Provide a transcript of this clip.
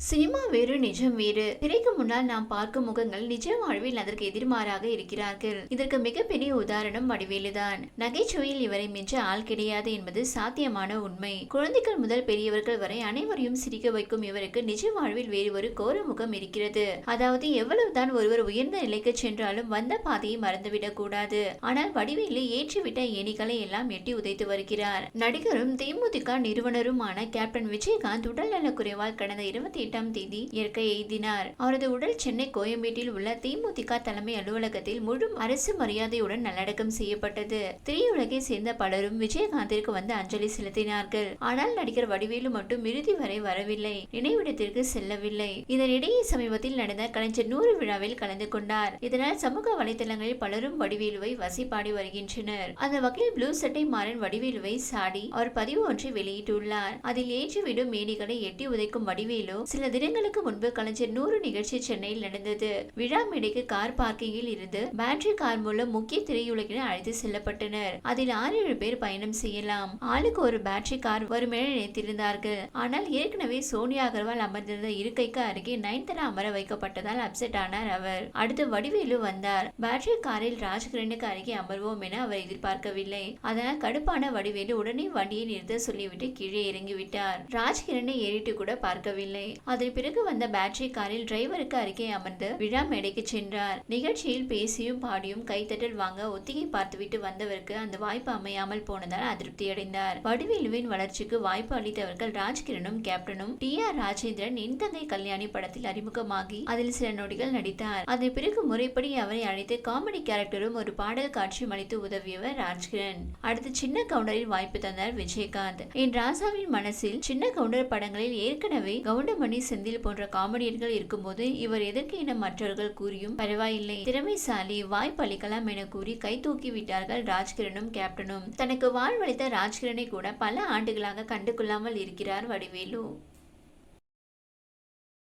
Cinema வேறு நிஜம் வேறு. திரைக்கு முன்னால் நாம் பார்க்கும் முகங்கள் நிஜ வாழ்வில் அதற்கு எதிர்மாறாக இருக்கிறார்கள். இதற்கு மிகப்பெரிய உதாரணம் வடிவேலுதான். நகைச்சுவையில் இவரை மிஞ்ச ஆள் கிடையாது என்பது சாத்தியமான உண்மை. குழந்தைகள் முதல் பெரியவர்கள் வரை அனைவரையும் சிரிக்க வைக்கும் இவருக்கு நிஜ வாழ்வில் வேறு ஒரு கோர முகம் இருக்கிறது. அதாவது எவ்வளவுதான் ஒருவர் உயர்ந்த நிலைக்கு சென்றாலும் வந்த பாதையை மறந்துவிடக் கூடாது. ஆனால் வடிவேலு ஏற்றிவிட்ட ஏணிகளை எல்லாம் எட்டி உதைத்து வருகிறார். நடிகரும் தேமுதிக நிறுவனருமான கேப்டன் விஜயகாந்த் உடல்நலக் குறைவால் கடந்த இருபத்தி எட்டாம் தேதி இயற்கை எய்தினார். அவரது உடல் சென்னை கோயம்பேட்டில் உள்ள தேமுதிக தலைமை அலுவலகத்தில் முழு அரசு மரியாதையுடன் நல்லடக்கம் செய்யப்பட்டது. திரையுலகை சேர்ந்த பலரும் விஜயகாந்திற்கு வந்து அஞ்சலி செலுத்தினார்கள். ஆனால் நடிகர் வடிவேலு மட்டும் இறுதி வரை வரவில்லை. நினைவிடத்திற்கு செல்லவில்லை. இதனிடையே சமீபத்தில் நடந்த கலைஞர் நூறு விழாவில் கலந்து கொண்டார். இதனால் சமூக வலைதளங்களில் பலரும் வடிவேலுவை வசிப்பாடி வருகின்றனர். அந்த வகையில் ப்ளூ சட்டை மாறன் வடிவேலுவை சாடி அவர் பதிவு ஒன்றை வெளியிட்டுள்ளார். அதில் ஏற்றிவிடும் மேனிகளை எட்டி உதைக்கும் வடிவேலு சில சில தினங்களுக்கு முன்பு கலைஞர் நூறு நிகழ்ச்சி சென்னையில் நடந்தது. விழா மேடைக்கு கார் பார்க்கிங்கில் இருந்து பேட்டரி கார் மூலம் முக்கிய திரையுலகினர் அழைத்து செல்லப்பட்டனர். அதில் ஆறு ஏழு பேர் பயணம் செய்யலாம். ஆளுக்கு ஒரு பேட்டரி கார் வரும் என நினைத்திருந்தார்கள். ஆனால் ஏற்கனவே சோனியா அகர்வால் அமர்ந்திருந்த இருக்கைக்கு அருகே நயன்தரா அமர வைக்கப்பட்டதால் அப்செட் ஆனார் அவர். அடுத்து வடிவேலு வந்தார். பேட்டரி காரில் ராஜ்கிரனுக்கு அருகே அமர்வோம் என அவர் எதிர்பார்க்கவில்லை. அதனால் கடுப்பான வடிவேலு உடனே வண்டியை நிறுத்த சொல்லிவிட்டு கீழே இறங்கிவிட்டார். ராஜ்கிரனை ஏறிட்டு கூட பார்க்கவில்லை. அதன் பிறகு வந்த பேட்டரி காரில் டிரைவருக்கு அருகே அமர்ந்து விழா மேடைக்கு சென்றார். நிகழ்ச்சியில் பேசியும் பாடியும் கைத்தட்டல் வாங்க ஒத்திகை பார்த்துவிட்டு வந்தவருக்கு அந்த வாய்ப்பு அமையாமல் போனதால் அதிருப்தி அடைந்தார் வடிவேலுவின் வளர்ச்சிக்கு வாய்ப்பு அளித்தவர்கள் ராஜ்கிரனும் கேப்டனும் டி ஆர் ராஜேந்திரன் என் தங்கை கல்யாணி படத்தில் அறிமுகமாகி அதில் சில நொடிகள் நடித்தார். அதன் பிறகு முறைப்படி அவரை அழைத்து காமெடி கேரக்டரும் ஒரு பாடல் காட்சியும் அளித்து உதவியவர் ராஜ்கிரண். அடுத்து சின்ன கவுண்டரில் வாய்ப்பு தந்தார் விஜயகாந்த். என் ராசாவின் மனசில் சின்ன கவுண்டர் படங்களில் ஏற்கனவே கவுண்டமணி செந்தில் போன்ற காமெடியர்கள் இருக்கும்போது இவர் எதற்கு என மற்றவர்கள் கூறியும் பரவாயில்லை திறமைசாலி வாய்ப்பு அளிக்கலாம் என கூறி கை தூக்கி விட்டார்கள் ராஜ்கிரனும் கேப்டனும் தனக்கு வாழ்வளித்த ராஜ்கிரனை கூட பல ஆண்டுகளாக கண்டுகொள்ளாமல் இருக்கிறார் வடிவேலு.